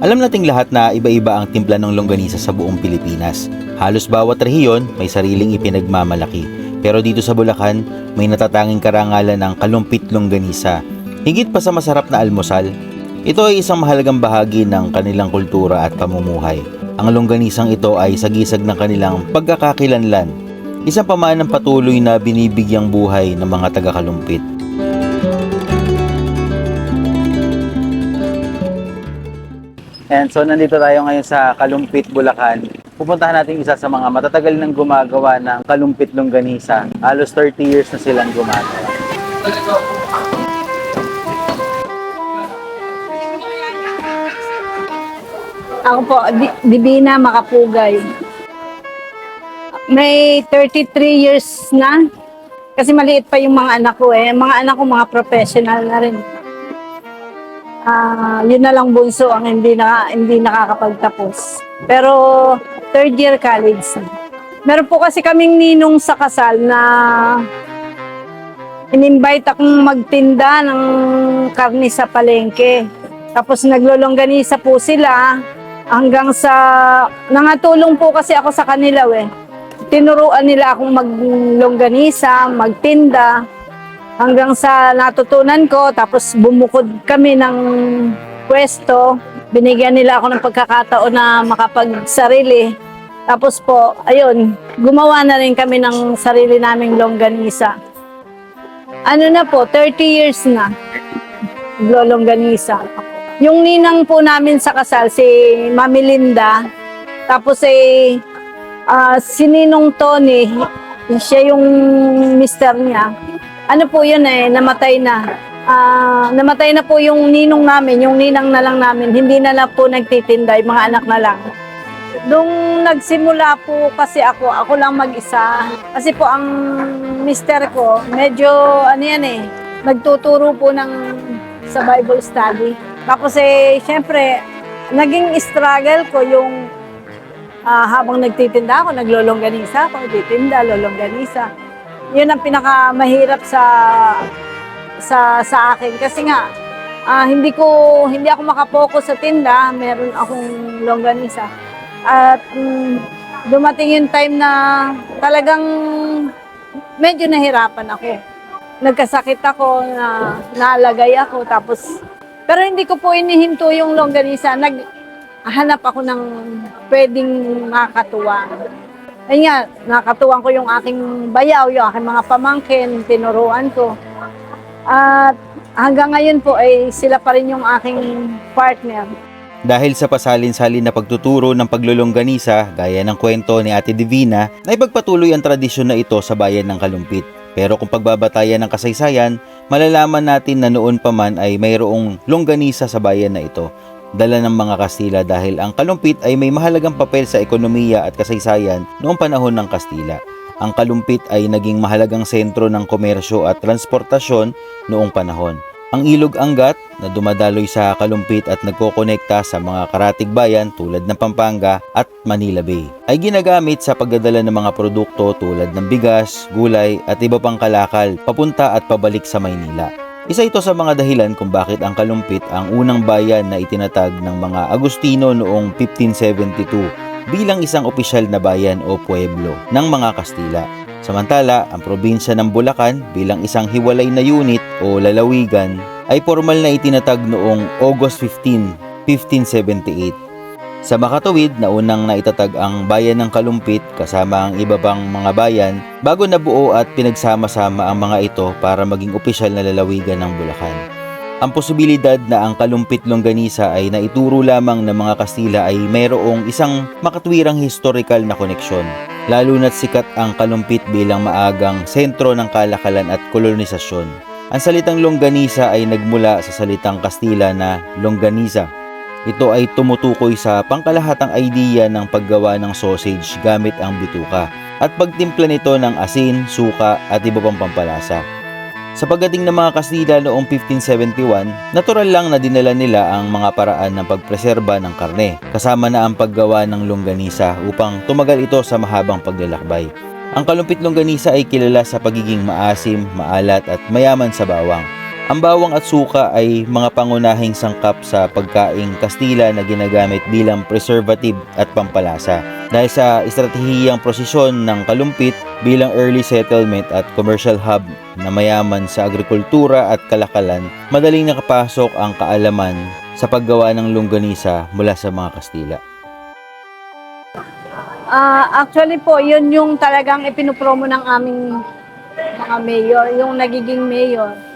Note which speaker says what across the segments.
Speaker 1: Alam nating lahat na iba-iba ang timpla ng longganisa sa buong Pilipinas. Halos bawat rehiyon may sariling ipinagmamalaki. Pero dito sa Bulacan, may natatanging karangalan ng kalumpit longganisa. Higit pa sa masarap na almusal, ito ay isang mahalagang bahagi ng kanilang kultura at pamumuhay. Ang longganisang ito ay sagisag ng kanilang pagkakakilanlan. Isang pamanang patuloy na binibigyang buhay ng mga taga-kalumpit. And so nandito tayo ngayon sa Kalumpit, Bulacan. Pupuntahan natin isa sa mga matatagal nang gumagawa ng kalumpit longganisa. Halos 30 years na silang gumagawa.
Speaker 2: Ako po, Di- Divina Makapugay. May 33 years na. Kasi maliit pa yung mga anak ko eh. Mga anak ko mga professional na rin. Ah, yun na lang bunso ang hindi na hindi nakakapagtapos. Pero third year college. Meron po kasi kaming ninong sa kasal na in-invite akong magtinda ng karne sa palengke. Tapos naglolongganisa po sila hanggang sa nangatulong po kasi ako sa kanila eh. Tinuruan nila akong maglongganisa, magtinda hanggang sa natutunan ko tapos bumukod kami ng pwesto. Binigyan nila ako ng pagkakataon na makapagsarili. Tapos po, ayun, gumawa na rin kami ng sarili naming longganisa. Ano na po, 30 years na naglolongganisa. Yung ninang po namin sa kasal, si Mami Linda, tapos eh, ah, si Ninong Tony, siya yung mister niya. Ano po yun eh, namatay na. Ah, namatay na po yung ninong namin, yung ninang na lang namin. Hindi na lang po nagtitinda, yung mga anak na lang. Nung nagsimula po kasi ako, ako lang mag-isa. Kasi po ang mister ko, medyo ano yan eh, nagtuturo po ng sa Bible study. Tapos eh, syempre, naging struggle ko yung ah, habang nagtitinda ako, naglolongganisa ako, titinda, lolongganisa. Yun ang pinakamahirap sa sa sa akin kasi nga ah, hindi ko hindi ako makapokus sa tinda, meron akong longganisa. At mm, dumating yung time na talagang medyo nahirapan ako. Nagkasakit ako, na naalagay ako, tapos pero hindi ko po inihinto yung longganisa. Naghanap ako ng pwedeng makakatuwang. Ayun nga, nakatuwang ko yung aking bayaw, yung aking mga pamangkin, tinuruan ko. At hanggang ngayon po ay sila pa rin yung aking partner.
Speaker 1: Dahil sa pasalin-salin na pagtuturo ng paglulongganisa, gaya ng kwento ni Ate Divina, na ipagpatuloy ang tradisyon na ito sa bayan ng Kalumpit. Pero kung pagbabatayan ng kasaysayan, malalaman natin na noon pa man ay mayroong longganisa sa bayan na ito. Dala ng mga Kastila dahil ang Kalumpit ay may mahalagang papel sa ekonomiya at kasaysayan noong panahon ng Kastila. Ang Kalumpit ay naging mahalagang sentro ng komersyo at transportasyon noong panahon. Ang ilog Angat na dumadaloy sa Kalumpit at nagkokonekta sa mga karatig bayan tulad ng Pampanga at Manila Bay ay ginagamit sa pagdadala ng mga produkto tulad ng bigas, gulay at iba pang kalakal papunta at pabalik sa Maynila. Isa ito sa mga dahilan kung bakit ang Kalumpit ang unang bayan na itinatag ng mga Agustino noong 1572 bilang isang opisyal na bayan o pueblo ng mga Kastila. Samantala, ang probinsya ng Bulacan bilang isang hiwalay na unit o lalawigan ay formal na itinatag noong August 15, 1578. Sa makatuwid na unang naitatag ang bayan ng Kalumpit kasama ang iba pang mga bayan bago nabuo at pinagsama-sama ang mga ito para maging opisyal na lalawigan ng Bulacan. Ang posibilidad na ang Kalumpit Longganisa ay naituro lamang ng mga Kastila ay mayroong isang makatwirang historical na koneksyon lalo na't sikat ang Kalumpit bilang maagang sentro ng kalakalan at kolonisasyon. Ang salitang longganisa ay nagmula sa salitang Kastila na longganisa. Ito ay tumutukoy sa pangkalahatang idea ng paggawa ng sausage gamit ang bituka at pagtimpla nito ng asin, suka at iba pang pampalasa. Sa pagdating ng mga Kastila noong 1571, natural lang na dinala nila ang mga paraan ng pagpreserba ng karne, kasama na ang paggawa ng longganisa upang tumagal ito sa mahabang paglalakbay. Ang kalumpit longganisa ay kilala sa pagiging maasim, maalat at mayaman sa bawang. Ang bawang at suka ay mga pangunahing sangkap sa pagkaing Kastila na ginagamit bilang preservative at pampalasa. Dahil sa estratehiyang prosesyon ng kalumpit bilang early settlement at commercial hub na mayaman sa agrikultura at kalakalan, madaling nakapasok ang kaalaman sa paggawa ng longganisa mula sa mga Kastila.
Speaker 2: Ah, actually po, yun yung talagang ipinopromo ng aming mga mayor, yung nagiging mayor.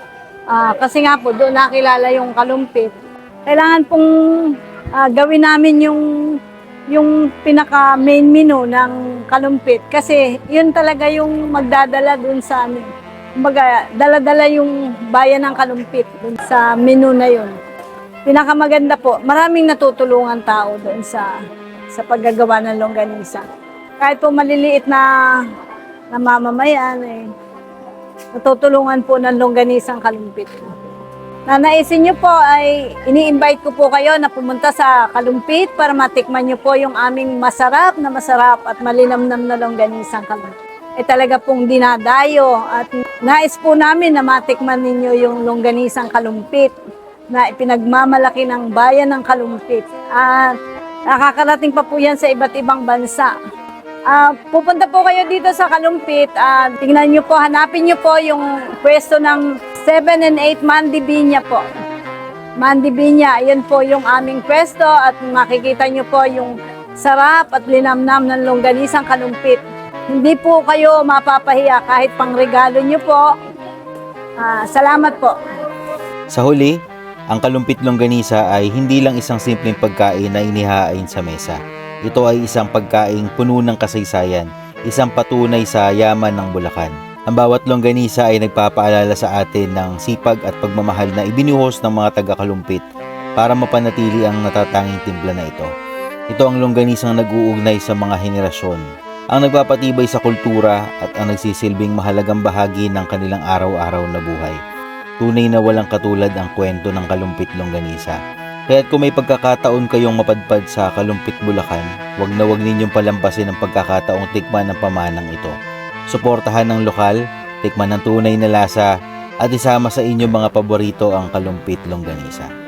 Speaker 2: Ah, kasi nga po, doon nakilala yung kalumpit. Kailangan pong ah, gawin namin yung yung pinaka main menu ng kalumpit kasi yun talaga yung magdadala doon sa amin. Kumbaga, dala-dala yung bayan ng kalumpit doon sa menu na yun. Pinakamaganda po, maraming natutulungan tao doon sa sa paggagawa ng longganisa. Kahit po maliliit na, na mamamayan, eh, natutulungan po ng longganisang kalumpit. Na naisin niyo po ay ini-invite ko po kayo na pumunta sa Kalumpit para matikman niyo po yung aming masarap na masarap at malinamnam na longganisang kalumpit. Eh talaga pong dinadayo at nais po namin na matikman ninyo yung longganisang kalumpit na ipinagmamalaki ng bayan ng kalumpit. At nakakarating pa po yan sa iba't ibang bansa. Ah, pupunta po kayo dito sa Kalumpit. Ah, tingnan niyo po, hanapin niyo po yung pwesto ng 7 and 8 Mandibinya po. Mandibinya, yun po yung aming pwesto at makikita niyo po yung sarap at linamnam ng longganisang kalumpit. Hindi po kayo mapapahiya kahit pang regalo niyo po. Ah, salamat po.
Speaker 1: Sa huli, ang kalumpit longganisa ay hindi lang isang simpleng pagkain na inihain sa mesa. Ito ay isang pagkaing puno ng kasaysayan, isang patunay sa yaman ng Bulacan. Ang bawat longganisa ay nagpapaalala sa atin ng sipag at pagmamahal na ibinuhos ng mga taga-kalumpit para mapanatili ang natatanging timpla na ito. Ito ang longganisang nag-uugnay sa mga henerasyon, ang nagpapatibay sa kultura at ang nagsisilbing mahalagang bahagi ng kanilang araw-araw na buhay. Tunay na walang katulad ang kwento ng kalumpit longganisa. Kaya't kung may pagkakataon kayong mapadpad sa Kalumpit Bulacan, wag na wag ninyong palampasin ang pagkakataong tikman ng pamanang ito. Suportahan ng lokal, tikman ng tunay na lasa, at isama sa inyong mga paborito ang Kalumpit Longganisa.